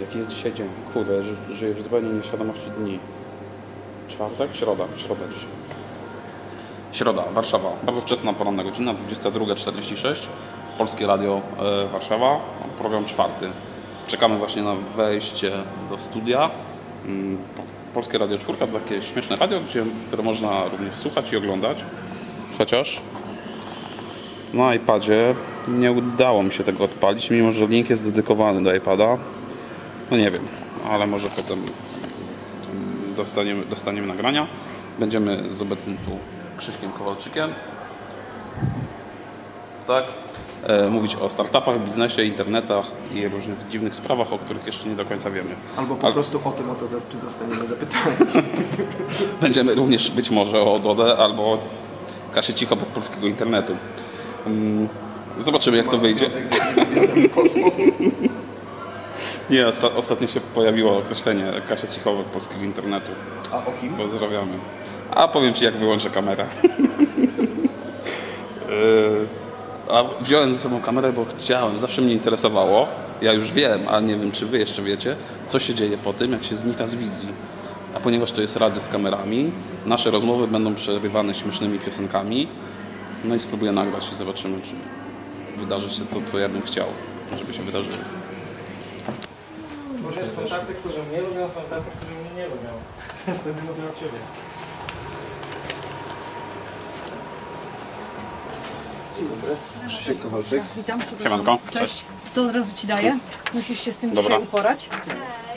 Jaki jest dzisiaj dzień? Kurde, ży, żyję w zupełnie nieświadomości dni. Czwartek? Środa. Środa dzisiaj. Środa, Warszawa. Bardzo wczesna poranna godzina, 22.46. Polskie Radio e, Warszawa, program czwarty. Czekamy właśnie na wejście do studia. Mm, Polskie Radio Czwórka to takie śmieszne radio, gdzie, które można również słuchać i oglądać. Chociaż na iPadzie nie udało mi się tego odpalić, mimo że link jest dedykowany do iPada. No nie wiem, ale może potem dostaniemy, dostaniemy nagrania. Będziemy z obecnym tu Krzyśkiem Kowalczykiem. Tak. E, mówić o startupach, biznesie, internetach i różnych dziwnych sprawach, o których jeszcze nie do końca wiemy. Albo po Ale- prostu o tym, o co zostaniemy zapytani. Będziemy również być może o Dodę albo o Kasie Cichopek polskiego internetu. Mm, Zobaczymy jak to wyjdzie. Nie, osta- ostatnio się pojawiło określenie Kasia Cichopek polskiego internetu. A o kim? Pozdrawiamy. A powiem Ci jak wyłączę kamerę. Yy, A wziąłem ze sobą kamerę, bo chciałem, zawsze mnie interesowało. Ja już wiem, ale nie wiem czy Wy jeszcze wiecie, co się dzieje po tym, jak się znika z wizji. A ponieważ to jest radio z kamerami, nasze rozmowy będą przerywane śmiesznymi piosenkami. No i spróbuję nagrać i zobaczymy, czy wydarzy się to, co ja bym chciał, żeby się wydarzyło. Też są tacy, którzy mnie lubią, są tacy, którzy mnie nie lubią. Wtedy mówię o Ciebie. Krzysiek Kowalczyk. Witam, przepraszam. Siemanko. Cześć. To od razu ci daję. Musisz się z tym Dobra. dzisiaj uporać.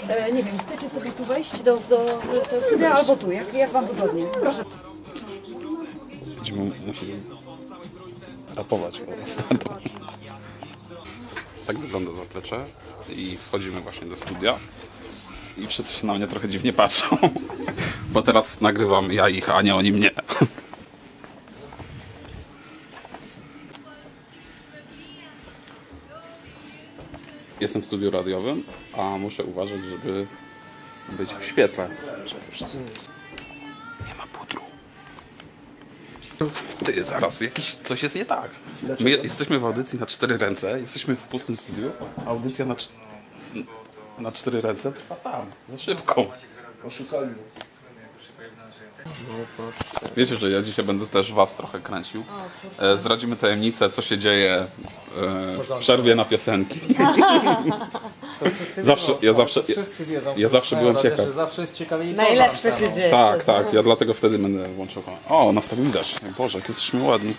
E, nie wiem, chcecie sobie tu wejść do, do, do studia albo tu, jak, jak wam wygodnie. Proszę. Będziemy musieli rapować po startu. Tak wygląda zaplecze i wchodzimy właśnie do studia i wszyscy się na mnie trochę dziwnie patrzą, bo teraz nagrywam ja ich, a nie oni mnie. Jestem w studiu radiowym, a muszę uważać, żeby być w świetle. Nie ma pudru. Ty, zaraz, jakiś, coś jest nie tak. My je- jesteśmy w audycji na cztery ręce, jesteśmy w pustym studiu, audycja na, na cztery ręce trwa tam, za szybko. Oszukali Wiecie, że ja dzisiaj będę też was trochę kręcił. E, Zdradzimy tajemnicę, co się dzieje e, w przerwie na piosenki. To wszyscy Zawsze- wiedzą, ja to zawsze- wszyscy wiedzą, ja którzy zawsze znają byłem ciekaw. Że zawsze jest ciekawie i Najlepsze poza się anteną. dzieje. Tak, tak, ja dlatego wtedy będę włączał. O, nastawili deszcz. Boże, jak jesteśmy ładni.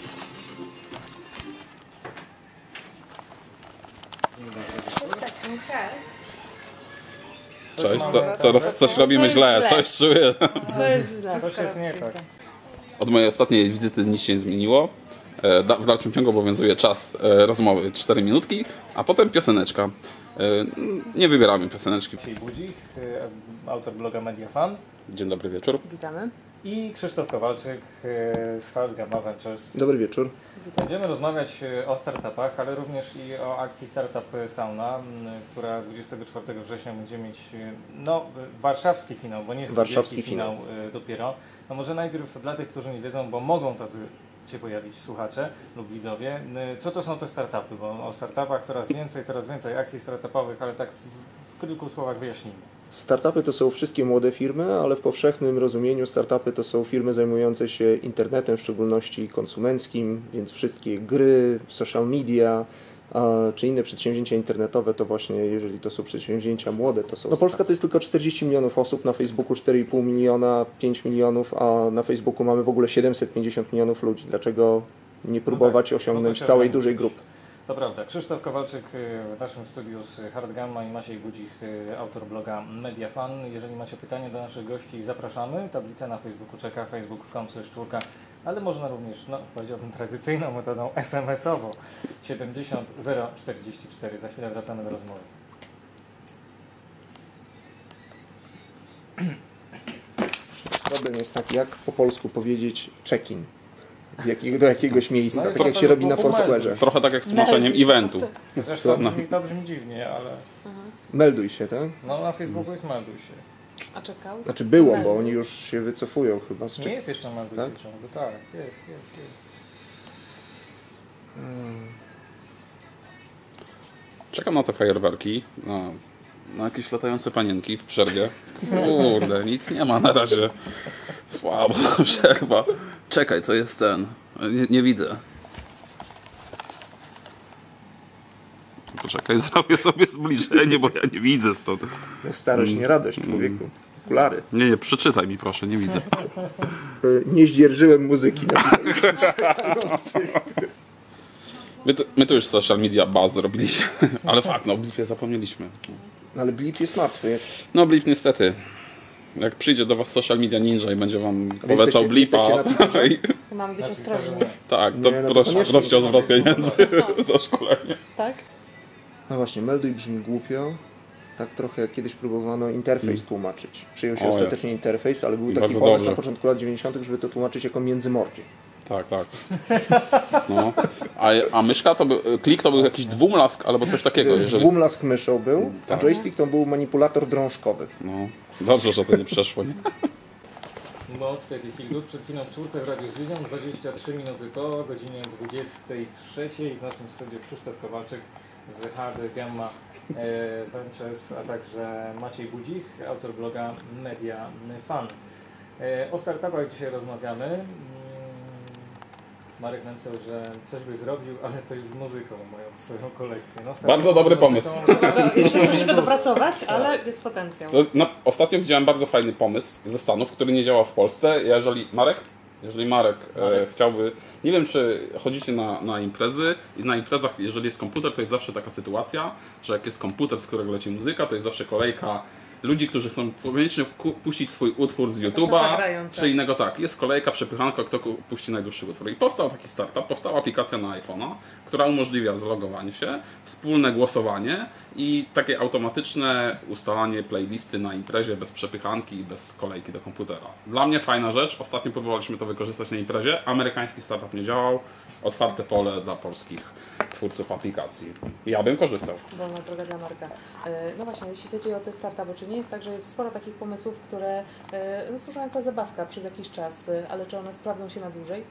Cześć, co, coraz coś robimy źle, coś czuję. Co jest źle? Coś jest nie tak. Od mojej ostatniej wizyty nic się nie zmieniło. E, W dalszym ciągu obowiązuje czas e, rozmowy 4 minutki, a potem pioseneczka. E, Nie wybieramy pioseneczki. Dzisiaj Budzik, autor bloga Mediafan Dzień dobry wieczór. Witamy. I Krzysztof Kowalczyk y, z Hard Gamma Ventures. Dobry wieczór. Będziemy rozmawiać y, o startupach, ale również i o akcji Startup Sauna, która 24 września będzie mieć y, no, warszawski finał, bo nie jest to Warszawski finał y, dopiero. No może najpierw dla tych, którzy nie wiedzą, bo mogą tacy się pojawić słuchacze lub widzowie, co to są te startupy, bo o startupach coraz więcej, coraz więcej akcji startupowych, ale tak w, w kilku słowach wyjaśnijmy. Startupy to są wszystkie młode firmy, ale w powszechnym rozumieniu startupy to są firmy zajmujące się internetem, w szczególności konsumenckim, więc wszystkie gry, social media, czy inne przedsięwzięcia internetowe, to właśnie jeżeli to są przedsięwzięcia młode, to są... No Polska to jest tylko 40 milionów osób, na Facebooku 4,5 miliona, 5 milionów, a na Facebooku mamy w ogóle 750 milionów ludzi. Dlaczego nie próbować no to osiągnąć się całej dużej grupy? To prawda. Krzysztof Kowalczyk y, w naszym studiu z Hard Gamma i Maciej Gudzich, y, autor bloga Mediafan. Jeżeli macie pytanie do naszych gości, zapraszamy. Tablica na Facebooku czeka, facebook.com czwórka, ale można również, no powiedziałbym tradycyjną metodą SMS-ową 70044. Za chwilę wracamy do rozmowy. Problem jest taki, jak po polsku powiedzieć check-in jakiego, do jakiegoś miejsca, No tak jak to się robi na Foursquare'ze. Trochę tak jak z tłumaczeniem eventu. Zresztą No. brzmi, to brzmi dziwnie, ale Melduj się, tak? no, na Facebooku jest melduj się. A czekał? Znaczy było, bo oni już się wycofują chyba z Nie jest jeszcze melduj Tak? się ciągu. Tak, jest, jest, jest. Czekam na te fajerwerki, na No jakieś latające panienki w przerwie. Kurde, nic nie ma na razie. Słabo, przerwa. Czekaj, co jest ten? Nie, nie widzę. Poczekaj, zrobię sobie zbliżenie, bo ja nie widzę stąd. No, starość, nie radość człowieku. Okulary. Nie, nie, przeczytaj mi proszę, nie widzę. Y, Nie zdzierżyłem muzyki. My tu, my tu już social media buzz zrobiliśmy, ale fakt, no o zapomnieliśmy. No, ale Blip jest martwy. No Blip niestety. Jak przyjdzie do was social media ninja i będzie wam polecał Blipa, Mamy być ostrożni. tak, to Nie, no to proszę, koniecznie. proście o zwrot pieniędzy za szkolenie. Tak? No właśnie, melduj brzmi głupio. Tak trochę jak kiedyś próbowano interfejs tłumaczyć. Przyjął się Mm. O, ostatecznie interfejs, ale był I taki pomysł dobrze. na początku lat 90., żeby to tłumaczyć jako międzymordzie. Tak, tak. No. A, a myszka to był, klik to był jakiś dwumlask albo coś takiego, jeżeli... Dwumlask myszą był, a Tak. joystick to był manipulator drążkowy. No, dobrze, że to nie przeszło, nie? Moc Teddy Feelgood przed chwilą w czwórce w Radiu Zwiedzion, 23 minuty po godzinie 23 w naszym studiu Krzysztof Kowalczyk z Hard Gamma e, Ventures, a także Maciej Budzik, autor bloga Media Fan. E, o startupach dzisiaj rozmawiamy. Marek napisał, że coś by zrobił, ale coś z muzyką, mając swoją kolekcję. No, Bardzo dobry muzyką- Jeszcze musimy dopracować, ale jest potencjał. To, no, ostatnio widziałem bardzo fajny pomysł ze Stanów, który nie działa w Polsce. Jeżeli Marek, jeżeli Marek, E, chciałby, nie wiem czy chodzicie na, na imprezy i na imprezach, jeżeli jest komputer, to jest zawsze taka sytuacja, że jak jest komputer, z którego leci muzyka, to jest zawsze kolejka ludzi, którzy chcą koniecznie puścić swój utwór z YouTube'a, czy innego tak. Jest kolejka, przepychanka, kto puści najdłuższy utwór. I powstał taki startup, powstała aplikacja na iPhone'a, która umożliwia zalogowanie się, wspólne głosowanie i takie automatyczne ustalanie playlisty na imprezie bez przepychanki i bez kolejki do komputera. Dla mnie fajna rzecz. Ostatnio próbowaliśmy to wykorzystać na imprezie. Amerykański startup nie działał. Otwarte pole dla polskich twórców aplikacji. Ja bym korzystał. Wolna droga dla Marka. E, No właśnie, jeśli chodzi o te startupy, czy nie jest tak, że jest sporo takich pomysłów, które e, no, służą jako zabawka przez jakiś czas, e, ale czy one sprawdzą się na dłużej?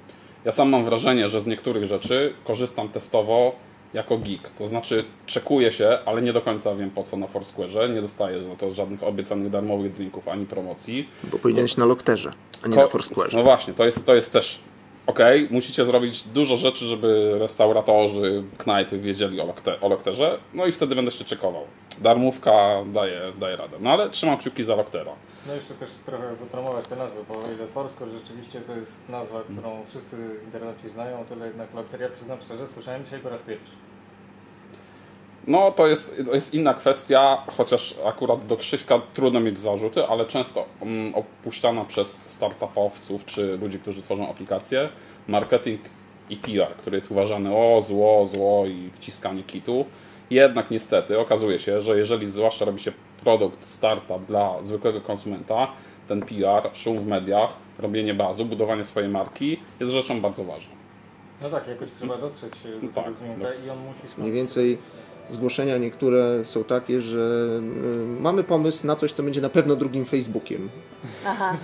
Ja sam mam wrażenie, że z niektórych rzeczy korzystam testowo jako geek. To znaczy czekuję się, ale nie do końca wiem po co na Foursquare. Nie dostaję za to żadnych obiecanych darmowych drinków ani promocji. Bo powinieneś na Lokterze, a nie Ko- na Foursquare. No właśnie, to jest, to jest też ok. Musicie zrobić dużo rzeczy, żeby restauratorzy, knajpy wiedzieli o, lokte, o Lokterze. No i wtedy będę się czekował. Darmówka daje, daje radę. No ale trzymam kciuki za Loktera. No jeszcze też trochę wypromować te nazwy, bo o ile Foursquare rzeczywiście to jest nazwa, którą wszyscy internauci znają, o tyle jednak Lokteria, przyznam szczerze, słyszałem dzisiaj po raz pierwszy. No to jest, to jest inna kwestia, chociaż akurat do Krzyśka trudno mieć zarzuty, ale często mm, opuszczana przez startupowców czy ludzi, którzy tworzą aplikacje, marketing i PR, który jest uważany o zło, zło i wciskanie kitu. Jednak niestety okazuje się, że jeżeli zwłaszcza robi się produkt, startup dla zwykłego konsumenta, ten PR, szum w mediach, robienie bazu, budowanie swojej marki jest rzeczą bardzo ważną. No tak, jakoś trzeba dotrzeć do tak, tego klienta i on musi skończyć. Mniej więcej zgłoszenia niektóre są takie, że y, mamy pomysł na coś, co będzie na pewno drugim Facebookiem. Aha,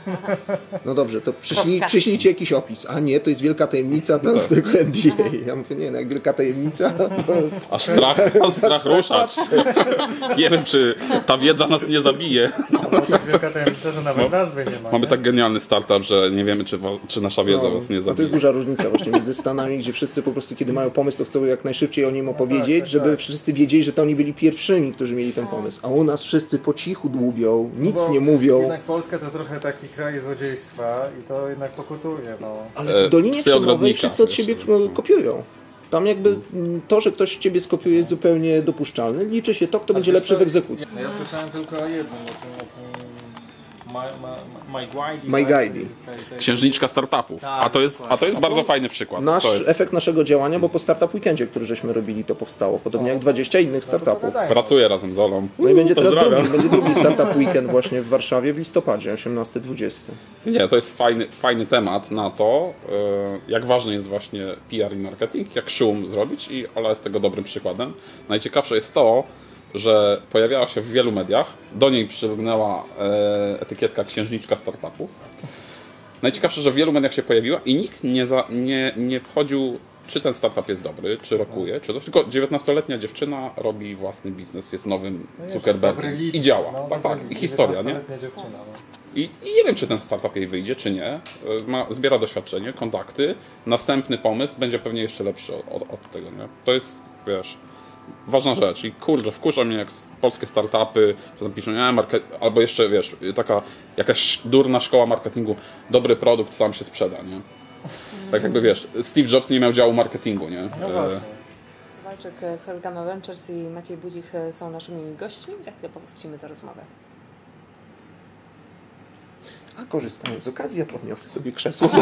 No dobrze, to przyślij, przyślijcie jakiś opis. A nie, to jest wielka tajemnica, to jest tylko NDA. Ja mówię, nie, no jak wielka tajemnica, to Aż strach, aż strach ruszać. Nie wiem, czy ta wiedza nas nie zabije. Bo tak wielka tajemnica, że nawet nazwy nie ma. Mamy nie? tak genialny startup, że nie wiemy, czy, czy nasza wiedza No, was nie no to jest zabije. duża różnica właśnie między Stanami, gdzie wszyscy po prostu, kiedy mają pomysł, to chcą jak najszybciej o nim opowiedzieć, tak, żeby tak. wszyscy wiedzieli, że to oni byli pierwszymi, którzy mieli ten pomysł. A u nas wszyscy po cichu dłubią, nic Bo nie mówią. Jednak Polska to trochę taki kraj złodziejstwa i to jednak pokutuje. No. Ale E, w Dolinie Krzemowej wszyscy od siebie jest. kopiują. Tam jakby mm, to, że ktoś ciebie skopiuje jest zupełnie dopuszczalne. Liczy się to, kto będzie lepszy w egzekucji. No ja słyszałem tylko o jednym, o tym, o tym My, Guide. My Guide. Księżniczka startupów. Tak, A to jest, a to jest bardzo fajny przykład. Nasz To jest, efekt naszego działania, bo po Startup Weekendzie, który żeśmy robili, to powstało. Podobnie jak 20 innych startupów. pracuję razem z Olą. No i będzie teraz drugi, będzie drugi Startup Weekend właśnie w Warszawie w listopadzie, 18-20. Nie, to jest fajny, fajny temat na to, e, jak ważny jest właśnie PR i marketing, jak szum zrobić i Ola jest tego dobrym przykładem. Najciekawsze jest to, że pojawiała się w wielu mediach, do niej przylgnęła e, etykietka księżniczka startupów. Najciekawsze, że w wielu mediach się pojawiła i nikt nie, za, nie, nie wchodził, czy ten startup jest dobry, czy rokuje, czy to tylko 19-letnia dziewczyna robi własny biznes, jest nowym No Zuckerbergiem i działa. No, tak, dobry tak. I lead. historia, nie? 19-letnia dziewczyna, no. I, I nie wiem, czy ten startup jej wyjdzie, czy nie. E, Ma, zbiera doświadczenie, kontakty. Następny pomysł będzie pewnie jeszcze lepszy od, od, od tego, nie? To jest, wiesz, ważna rzecz. I kurczę, wkurza mnie, jak polskie startupy czasem piszą, nie, market... albo jeszcze, wiesz, taka jakaś durna szkoła marketingu, dobry produkt sam się sprzeda, nie? Tak jakby, wiesz, Steve Jobs nie miał działu marketingu, nie? No E, właśnie. Walczyk e, z Hellgamma Ventures i Maciej Budzik e, są naszymi gośćmi. Za chwilę powrócimy do rozmowy. A korzystając z okazji, ja podniosę sobie krzesło, bo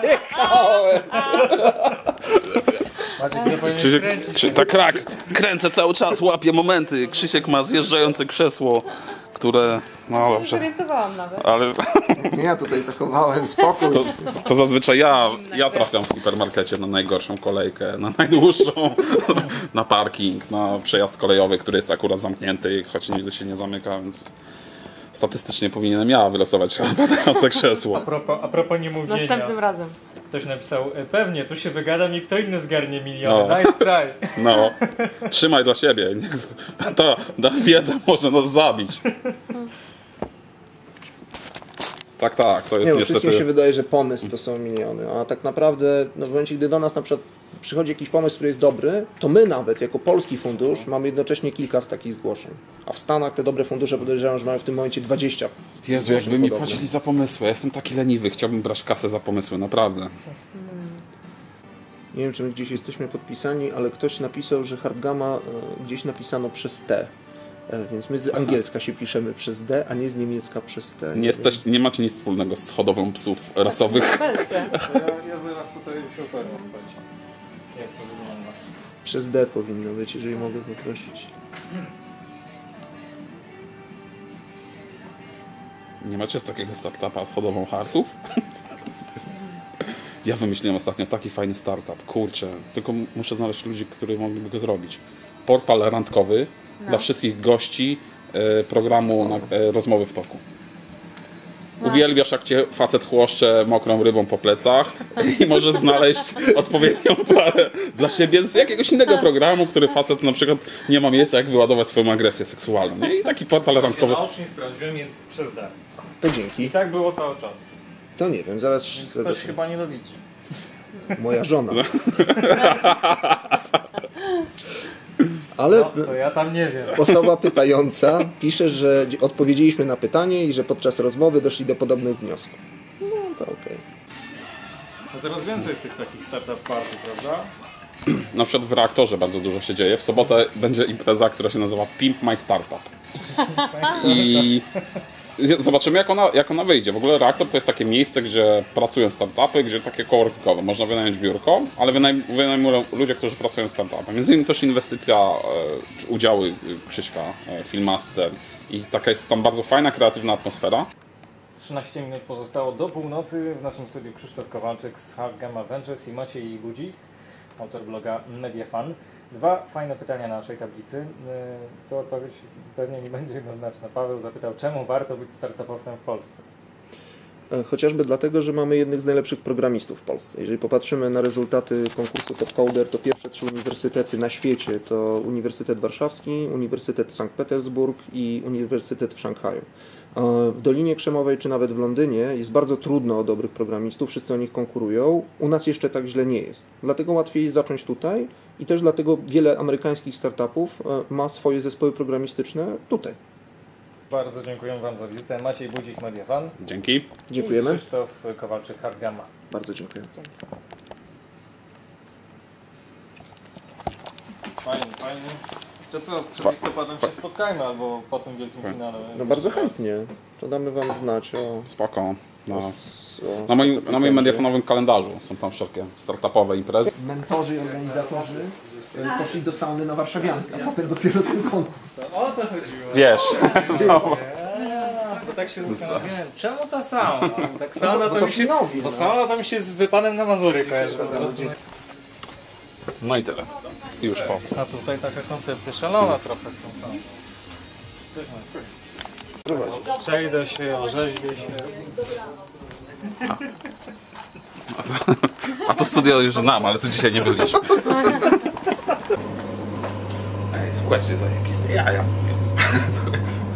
zjechałem. Krzysiek. Krzy, tak, rak, kręcę cały czas, łapię momenty. Krzysiek ma zjeżdżające krzesło, które, no Nie dobrze, zorientowałam nawet. ale Ja tutaj zachowałem spokój. to, to zazwyczaj ja, ja trafiam w hipermarkecie na najgorszą kolejkę, na najdłuższą, na parking, na przejazd kolejowy, który jest akurat zamknięty, choć nigdy się nie zamyka, więc statystycznie powinienem ja wylosować padające A krzesło. propos, a propos niemówienia. Następnym razem. Ktoś napisał, e, pewnie, tu się wygadam i kto inny zgarnie miliony. No. Nice try. No, trzymaj dla siebie, ta, ta wiedza może nas zabić. Tak, tak, to jest Nie, no, niestety... wszystkim się wydaje, że pomysł to są miliony, a tak naprawdę no, w momencie, gdy do nas na przykład przychodzi jakiś pomysł, który jest dobry, to my nawet jako polski fundusz mamy jednocześnie kilka z takich zgłoszeń. A w Stanach te dobre fundusze podejrzewam, że mają w tym momencie 20. Jezu, jakby mi podobnych. płacili za pomysły. Ja jestem taki leniwy, chciałbym brać kasę za pomysły, naprawdę. Nie wiem, czy my gdzieś jesteśmy podpisani, ale ktoś napisał, że Hardgama e, gdzieś napisano przez T. E, Więc my z angielska się piszemy przez D, a nie z niemiecka przez T. Nie, jesteś, nie macie nic wspólnego z hodowlą psów rasowych. Ja, ja zaraz tutaj się słuchajcie. Jak to wygląda. Przez D powinno być, jeżeli mogę poprosić. Nie macie z takiego startupa z hodową hartów? Ja wymyśliłem ostatnio taki fajny startup. Kurczę, tylko muszę znaleźć ludzi, którzy mogliby go zrobić. Portal randkowy dla wszystkich gości e, programu na, e, Rozmowy w toku. Uwielbiasz, jak cię facet chłoszcze mokrą rybą po plecach i możesz znaleźć odpowiednią parę dla siebie z jakiegoś innego programu, który facet na przykład nie ma miejsca, jak wyładować swoją agresję seksualną. Nie? I taki portal randkowy. Naocznie sprawdziłem, jest przez D. To I dzięki. tak było cały czas. To nie wiem, zaraz Ktoś chyba nie dowidzi. moja żona. Ale No, to ja tam nie wiem. osoba pytająca pisze, że odpowiedzieliśmy na pytanie i że podczas rozmowy doszli do podobnych wniosków. No to okej. No teraz więcej jest tych takich startup party, prawda? Na przykład w reaktorze bardzo dużo się dzieje. W sobotę będzie impreza, która się nazywa Pimp My Startup. I zobaczymy, jak ona, jak ona wyjdzie. W ogóle reaktor to jest takie miejsce, gdzie pracują startupy, gdzie takie coworkingowe. Można wynająć biurko, ale wynajm, wynajmują ludzie, którzy pracują w startupach. Między innymi też inwestycja, e, udziały e, Krzyśka, e, Filmmaster. I taka jest tam bardzo fajna, kreatywna atmosfera. 13 minut pozostało do północy. W naszym studiu Krzysztof Kowalczyk z Gamma Ventures i Maciej Gudzik, autor bloga Mediafan. Dwa fajne pytania na naszej tablicy. Yy, To odpowiedź pewnie nie będzie jednoznaczna. Paweł zapytał, czemu warto być startupowcem w Polsce? E, Chociażby dlatego, że mamy jednych z najlepszych programistów w Polsce. Jeżeli popatrzymy na rezultaty konkursu Top Coder, to pierwsze trzy uniwersytety na świecie to Uniwersytet Warszawski, Uniwersytet Sankt Petersburg i Uniwersytet w Szanghaju. E, W Dolinie Krzemowej czy nawet w Londynie jest bardzo trudno o dobrych programistów, wszyscy o nich konkurują. U nas jeszcze tak źle nie jest. Dlatego łatwiej zacząć tutaj i też dlatego wiele amerykańskich startupów e, ma swoje zespoły programistyczne tutaj. Bardzo dziękuję Wam za wizytę. Maciej Budzik, Mediafan. Dzięki. I Dziękujemy. Krzysztof Kowalczyk, Hardgamma. Bardzo dziękuję. Dzięki. Fajnie, fajnie. To co, przed listopadem się spotkajmy albo po tym wielkim finale. No bardzo chętnie. To damy Wam znać o... Spoko. No. Na moim, na moim mediafonowym kalendarzu są tam wszelkie startupowe imprezy. mentorzy i organizatorzy e, poszli do sauny na Warszawiankę, a potem dopiero ten konkurs. O to chodziło. Wiesz, znowu. Bo tak się zastanawiałem, czemu ta sauna? Tak sauna bo to to mi się, bo no. sauna to mi się z wypanem na Mazury kojarzy po prostu. No i tyle. Już po. A tutaj taka koncepcja szalona trochę z tą sauną. Przejdę się, orzeźwię się. A to to studio już znam, ale tu dzisiaj nie byliśmy. Ej, słuchajcie, zajebiste jaja.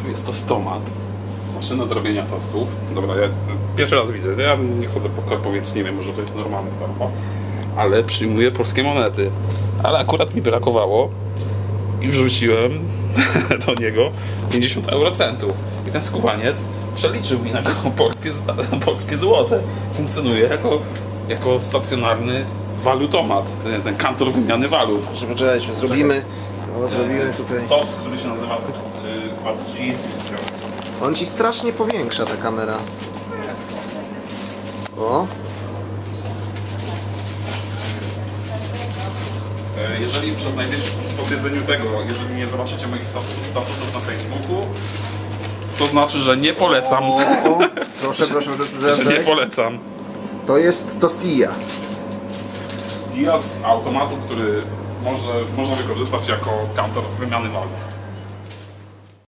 Tu jest to stomat. Maszyna do robienia tostów. Dobra, ja pierwszy raz widzę. Ja nie chodzę po korpo, więc nie wiem, może to jest normalne korpo. Ale przyjmuję polskie monety. Ale akurat mi brakowało i wrzuciłem do niego 50 eurocentów. I ten skubaniec przeliczył mi na polskie, polskie złote. Funkcjonuje jako, jako stacjonarny walutomat, ten, kantor wymiany walut. Proszę poczekać, zrobimy, no, zrobimy tutaj. Tost, który się nazywa y, Quadris. On ci strasznie powiększa ta kamera. O, E, Jeżeli przeznajdziesz po jedzeniu tego, jeżeli nie zobaczycie moich statutów na Facebooku, to znaczy, że nie polecam. o, o. Proszę, proszę, proszę, Że nie polecam. To jest tostilla. Stia z automatu, który może, można wykorzystać jako kantor wymiany walut.